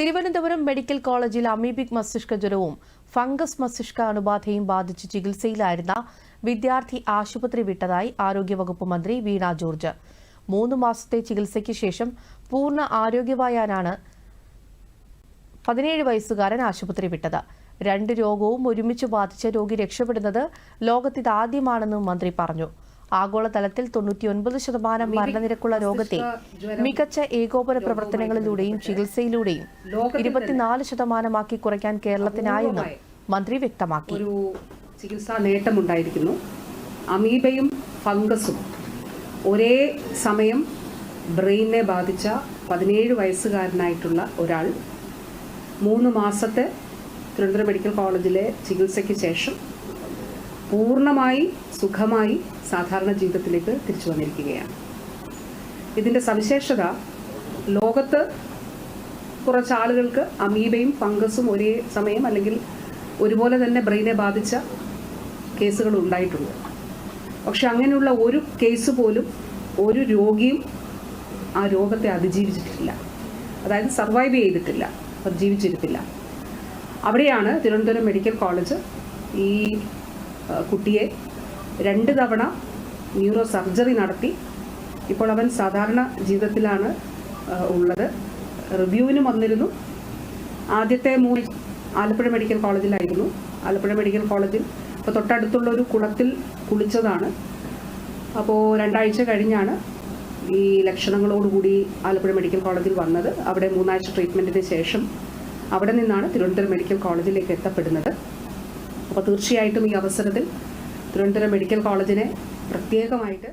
Thiruvananthapuram medical കോളേജിൽ amoebic മസ്തിഷ്ക ജ്വരവും fungus മസ്തിഷ്ക അണുബാധയും ബാധിച്ച് ചികിത്സയിലായിരുന്ന വിദ്യാർത്ഥി ആശുപത്രി വിട്ടതായി ആരോഗ്യവകുപ്പ് മന്ത്രി വീണ ജോർജ്. മൂന്ന് മാസത്തെ ചികിത്സയ്ക്ക് ശേഷം പൂർണ ആരോഗ്യവായാനാണ് പതിനേഴ് വയസ്സുകാരൻ ആശുപത്രി വിട്ടത്. രണ്ട് രോഗവും ഒരുമിച്ച് ബാധിച്ച രോഗി രക്ഷപ്പെടുന്നത് ലോകത്തിതാദ്യമാണെന്നും മന്ത്രി പറഞ്ഞു. ആഗോളതലത്തിൽ തൊണ്ണൂറ്റിയൊൻപത് ശതമാനം മരണനിരക്കുള്ള രോഗത്തെ മികച്ച ഏകോപന പ്രവർത്തനങ്ങളിലൂടെയും ചികിത്സയിലൂടെയും ഇരുപത്തിനാല് ശതമാനമാക്കി കുറയ്ക്കാൻ കേരളത്തിനായെന്നും മന്ത്രി വ്യക്തമാക്കി. ഒരു ചികിത്സാ നേട്ടമുണ്ടായിരിക്കുന്നു. അമീബയും ഫംഗസും ഒരേ സമയം ബ്രെയിനെ ബാധിച്ച പതിനേഴ് വയസ്സുകാരനായിട്ടുള്ള ഒരാൾ മൂന്ന് മാസത്തെ തിരുവനന്തപുരം മെഡിക്കൽ കോളേജിലെ ചികിത്സയ്ക്ക് ശേഷം പൂർണമായി സുഖമായി സാധാരണ ജീവിതത്തിലേക്ക് തിരിച്ചു വന്നിരിക്കുകയാണ്. ഇതിന്റെ സവിശേഷത ലോകത്ത് കുറച്ച് ആളുകൾക്ക് അമീബയും ഫംഗസും ഒരേ സമയം അല്ലെങ്കിൽ ഒരുപോലെ തന്നെ ബ്രെയിനെ ബാധിച്ച കേസുകൾ ഉണ്ടായിട്ടുണ്ട്. പക്ഷെ അങ്ങനെയുള്ള ഒരു കേസ് പോലും ഒരു രോഗിയും ആ രോഗത്തെ അതിജീവിച്ചിട്ടില്ല. അതായത് സർവൈവ് ചെയ്തിട്ടില്ല ജീവിച്ചിരിപ്പില്ല അവിടെയാണ് തിരുവനന്തപുരം മെഡിക്കൽ കോളേജ് ഈ കുട്ടിയെ രണ്ട് തവണ ന്യൂറോ സർജറി നടത്തി. ഇപ്പോൾ അവൻ സാധാരണ ജീവിതത്തിലാണ് ഉള്ളത്. റിവ്യൂവിന് വന്നിരുന്നു. ആദ്യത്തെ മൂന്ന് ആലപ്പുഴ മെഡിക്കൽ കോളേജിലായിരുന്നു. ആലപ്പുഴ മെഡിക്കൽ കോളേജിൽ ഇപ്പോൾ തൊട്ടടുത്തുള്ള ഒരു കുളത്തിൽ കുളിച്ചതാണ്. അപ്പോൾ രണ്ടാഴ്ച കഴിഞ്ഞാണ് ഈ ലക്ഷണങ്ങളോടുകൂടി ആലപ്പുഴ മെഡിക്കൽ കോളേജിൽ വന്നത്. അവിടെ മൂന്നാഴ്ച ട്രീറ്റ്മെന്റിന് ശേഷം അവിടെ നിന്നാണ് തിരുവനന്തപുരം മെഡിക്കൽ കോളേജിലേക്ക് എത്തപ്പെടുന്നത്. അപ്പോൾ തീർച്ചയായിട്ടും ഈ അവസരത്തിൽ തിരുവനന്തപുരം മെഡിക്കൽ കോളേജിനെ പ്രത്യേകമായിട്ട്